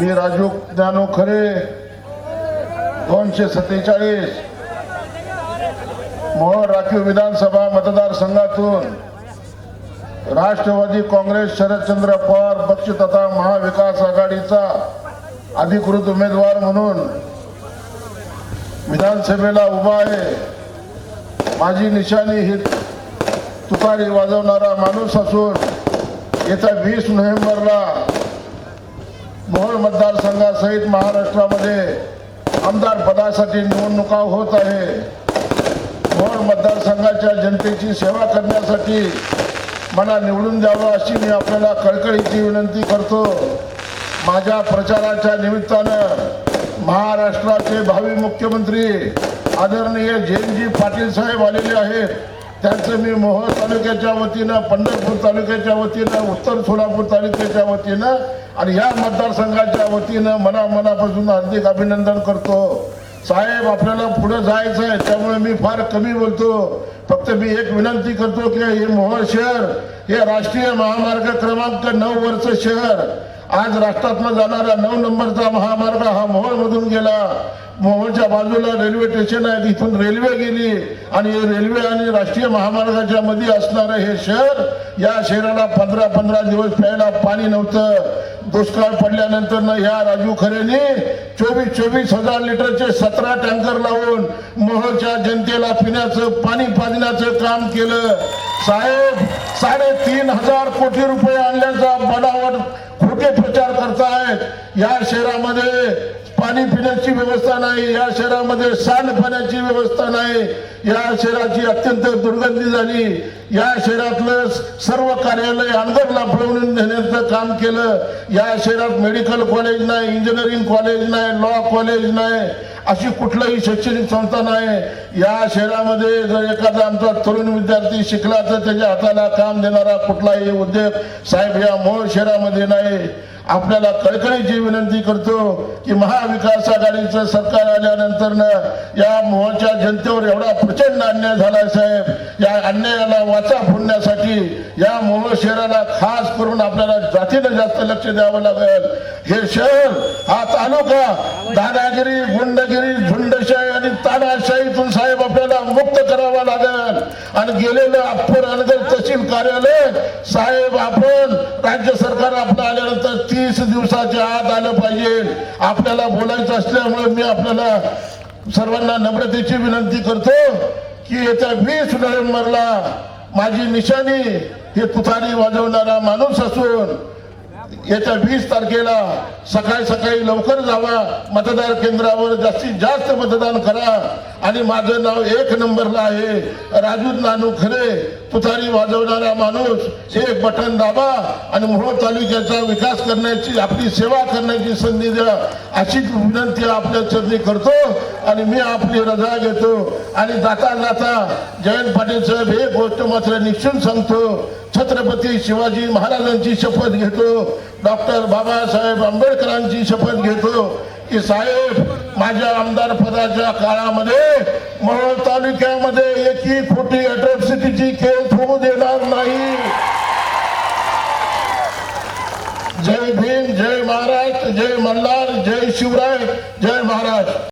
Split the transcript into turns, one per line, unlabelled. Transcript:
मी राजू ज्ञानो खरे दोनशे सत्तेचाळीस मोहर राखीव विधानसभा मतदारसंघातून राष्ट्रवादी काँग्रेस शरदचंद्र पवार पक्ष तथा महाविकास आघाडीचा अधिकृत उमेदवार म्हणून विधानसभेला उभा आहे. माझी निशाणी ही तुतारी वाजवणारा माणूस असून येत्या वीस नोव्हेंबरला मतदारसंघासहित महाराष्ट्रामध्ये आमदार पदासाठी निवडणुका होत आहे. भोर मतदारसंघाच्या जनतेची सेवा करण्यासाठी मला निवडून द्यावं अशी मी आपल्याला कळकळीची विनंती करतो. माझ्या प्रचाराच्या निमित्तानं महाराष्ट्राचे भावी मुख्यमंत्री आदरणीय जयंतजी पाटील साहेब आलेले आहेत. त्यांचं मी मोहोळ तालुक्याच्या वतीनं पंढरपूर तालुक्याच्या वतीनं उत्तर सोलापूर तालुक्याच्या वतीनं आणि या मतदारसंघाच्या वतीनं मना मनापासून हार्दिक अभिनंदन करतो. साहेब आपल्याला पुढे जायचं आहे त्यामुळे मी फार कमी बोलतो. फक्त मी एक विनंती करतो की हे मोहोळ शहर हे राष्ट्रीय महामार्ग क्रमांक नऊ वरचं शहर आज राष्ट्रातनं जाणारा नऊ नंबरचा महामार्ग हा मोहोळमधून गेला. मोहोळच्या बाजूला रेल्वे स्टेशन आहे तिथून रेल्वे गेली. आणि रेल्वे आणि राष्ट्रीय महामार्गाच्या मध्ये असणारं हे शहर या शहराला पंधरा पंधरा दिवस प्यायला पाणी नव्हतं. दुष्काळ पडल्यानंतर ना ह्या राजू खरेने चोवीस चोवीस हजार लिटरचे सतरा टँकर लावून मोहोळच्या जनतेला पिण्याचं पाणी पाजण्याचं काम केलं. साहेब साडेतीन हजार कोटी रुपये आणल्याचा बनावट खोटे प्रचार करतायत या शहरामध्ये. पाणी पिण्याची व्यवस्था नाही या शहरामध्ये सांडपाण्याची व्यवस्था नाही. या शहराची अत्यंत दुर्गंधी झाली. या शहरातलं सर्व कार्यालय अंगरला पळवून नेण्याचं काम केलं. या शहरात मेडिकल कॉलेज नाही इंजिनिअरिंग कॉलेज नाही लॉ कॉलेज नाही अशी कुठलाही शैक्षणिक संस्था नाही. या शहरामध्ये जर एखादा आमचा तरुण विद्यार्थी शिकला तर त्याच्या हाताला काम देणारा कुठलाही उद्योग साहेब या मोहोळ शहरामध्ये नाही. आपल्याला कळकळीची विनंती करतो की महाविकास आघाडीचं सरकार आल्यानंतर या मोहच्या जनतेवर एवढा प्रचंड अन्याय झालाय साहेब. या अन्यायाला वाचा फोडण्यासाठी या मोहोळ शहराला खास करून आपल्याला जातीनं जास्त लक्ष द्यावं लागेल. हे शहर हा तालुका दादागिरी गुंडगिरी झुंड आणि तानाशाहीतून साहेब आपल्याला मुक्त करावा आणि गेलेलं अप्पर अनगर तहसील कार्यालय साहेब आपण राज्य सरकार आपलं आल्यानंतर तीस दिवसाच्या आत आलं पाहिजे. आपल्याला बोलायचं असल्यामुळे मी आपल्याला सर्वांना नम्रतेची विनंती करतो की येत्या वीस नोव्हेंबरला माझी निशाणी हे तुतारी वाजवणारा माणूस असून येत्या वीस तारखेला सकाळी सकाळी लवकर जावा. मतदार केंद्रावर जास्तीत जास्त मतदान करा. आणि माझं नाव एक नंबरला आहे. राजू नानू खरे तुतारी वाजवणारा माणूस एक बटन दाबा आणि मोहोळ तालुक्याचा विकास करण्याची आपली सेवा करण्याची संधी द्या. अशीच विनंती आपल्या चरणी करतो आणि मी आपली रजा घेतो. आणि जाता जाता जयंत पाटील साहेब हे गोष्ट मात्र निश्चित सांगतो. छत्रपती शिवाजी महाराजांची शपथ घेतो. डॉक्टर बाबासाहेब आंबेडकरांची शपथ घेतो. की साहेब माझ्या आमदार पदाच्या काळामध्ये मळ तालुक्यामध्ये एकी खोटी अट्रॉसिटीची खेळ होऊ देणार नाही. जय भीम जय महाराज जय मल्हार जय शिवराय जय महाराज.